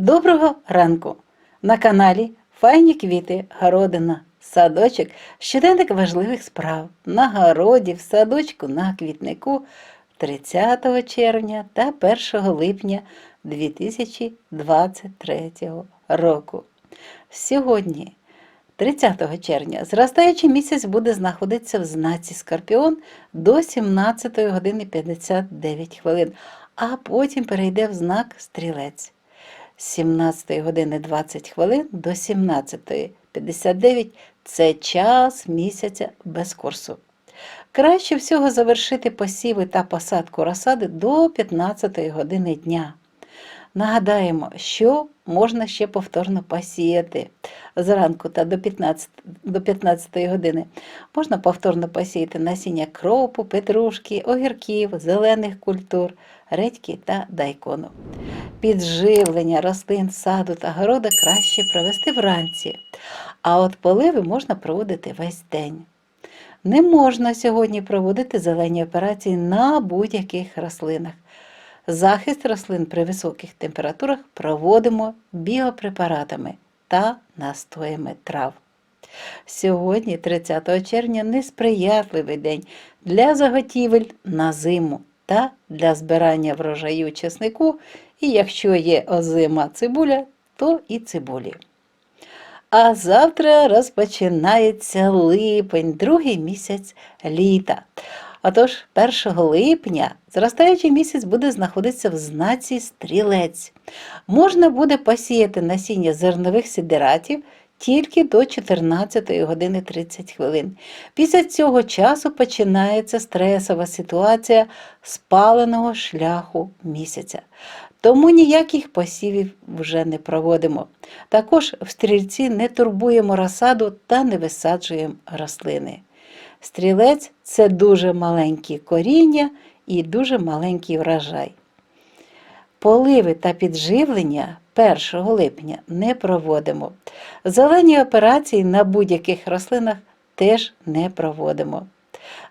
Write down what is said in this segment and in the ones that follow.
Доброго ранку! На каналі Файні квіти, городина, садочок, щоденник важливих справ. На городі, в садочку, на квітнику. 30 червня та 1 липня 2023 року. Сьогодні, 30 червня, зростаючий місяць буде знаходитися в знаці Скорпіон до 17 години 59 хвилин, а потім перейде в знак Стрілець 17 години 20 хвилин до 17.59 це час місяця без курсу. Краще всього завершити посіви та посадку розсади до 15 години дня. Нагадаємо, що можна ще повторно посіяти зранку та до 15, до 15 години. Можна повторно посіяти насіння кропу, петрушки, огірків, зелених культур, редьки та дайкону. Підживлення рослин, саду та города краще провести вранці, а от поливи можна проводити весь день. Не можна сьогодні проводити зелені операції на будь-яких рослинах. Захист рослин при високих температурах проводимо біопрепаратами та настоями трав. Сьогодні, 30 червня, несприятливий день для заготівель на зиму та для збирання врожаю чеснику, і якщо є озима цибуля, то і цибулі. А завтра розпочинається липень, другий місяць літа. Отож, 1 липня зростаючий місяць буде знаходитися в знаці стрілець. Можна буде посіяти насіння зернових сидератів тільки до 14 години 30 хвилин. Після цього часу починається стресова ситуація спаленого шляху місяця. Тому ніяких посівів вже не проводимо. Також в стрільці не турбуємо розсаду та не висаджуємо рослини. Стрілець це дуже маленькі коріння і дуже маленький врожай. Поливи та підживлення 1 липня не проводимо. Зелені операції на будь-яких рослинах теж не проводимо.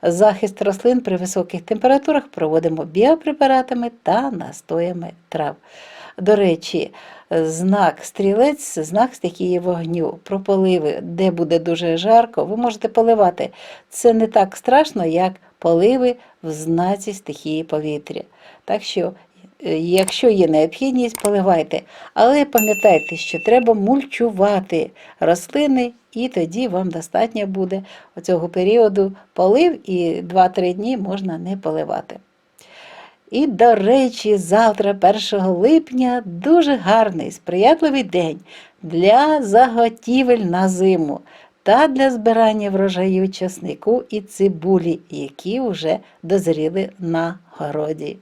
Захист рослин при високих температурах проводимо біопрепаратами та настоями трав. До речі, знак стрілець знак стихії вогню. Про поливи, де буде дуже жарко, ви можете поливати. Це не так страшно, як поливи в знаці стихії повітря. Так що, якщо є необхідність, поливайте. Але пам'ятайте, що треба мульчувати рослини, і тоді вам достатньо буде оцього періоду полив, і 2-3 дні можна не поливати. І, до речі, завтра, 1 липня, дуже гарний, сприятливий день для заготівель на зиму та для збирання врожаю часнику і цибулі, які вже дозріли на городі.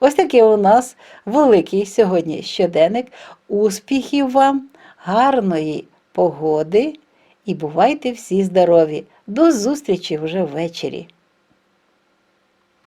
Ось такий у нас великий сьогодні щоденник. Успіхів вам, гарної погоди і бувайте всі здорові! До зустрічі вже ввечері!